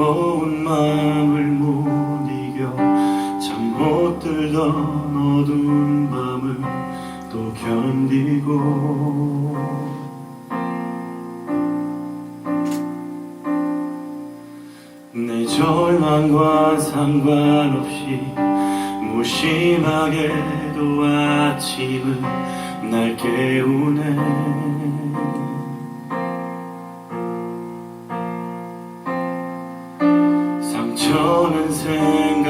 무거운 마음을 못 이겨 잠 못 들던 어두운 밤을 또 견디고 내 절망과 상관없이 무심하게도 아침은 날 깨우네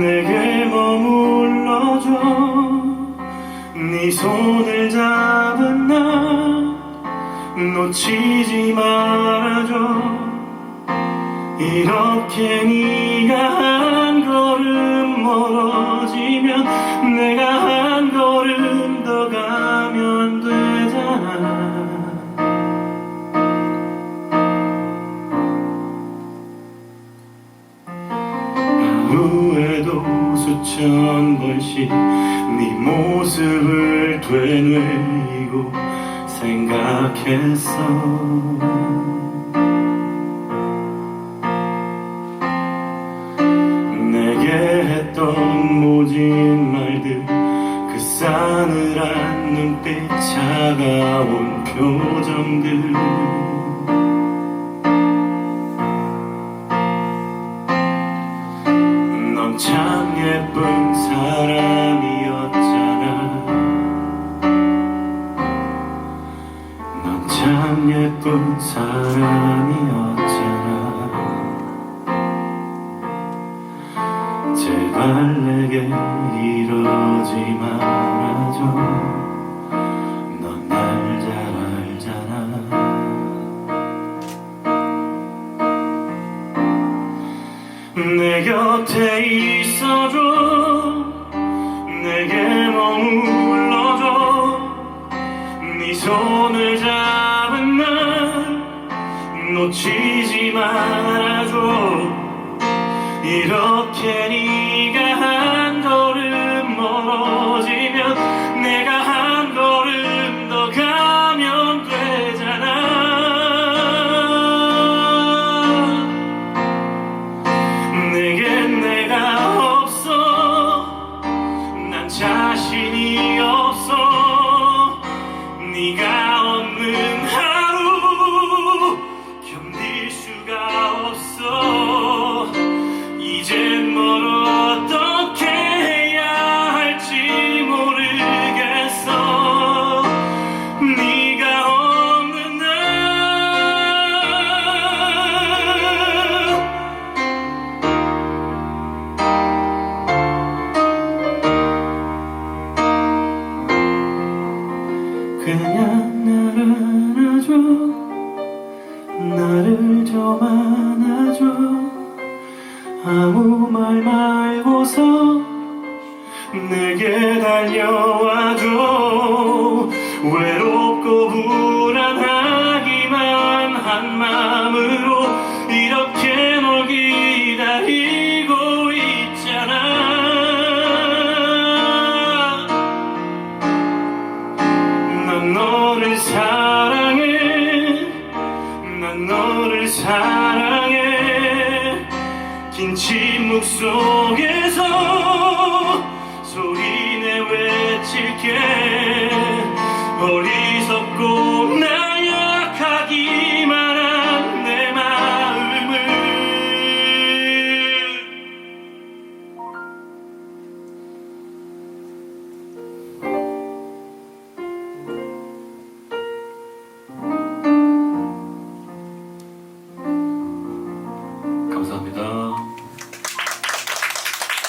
내게 머물러줘. 네 손을 잡은 나 놓치지 말아줘. 이렇게 네가 한 걸음 멀어지면 내가 한 걸음 더 가면 되잖아. 후에도 수천 번씩 네 모습을 되뇌이고 생각했어 예쁜 사람이었잖아. 제발 내게 이러지 말아줘. 넌 날 잘 알잖아. 내 곁에 있어줘. 내게 머물러줘. 네 손을 날 놓치지 말아줘. 이렇게 네가 한 걸음 멀어지면 내가 한 걸음 더 가면 되잖아. 내겐 내가 없어. 난 자신이 수가 없어 나를 좀 안아줘. 아무 말 말고서 내게 달려와줘. 외롭 사랑해 긴 침묵 속에서 소리내 외칠게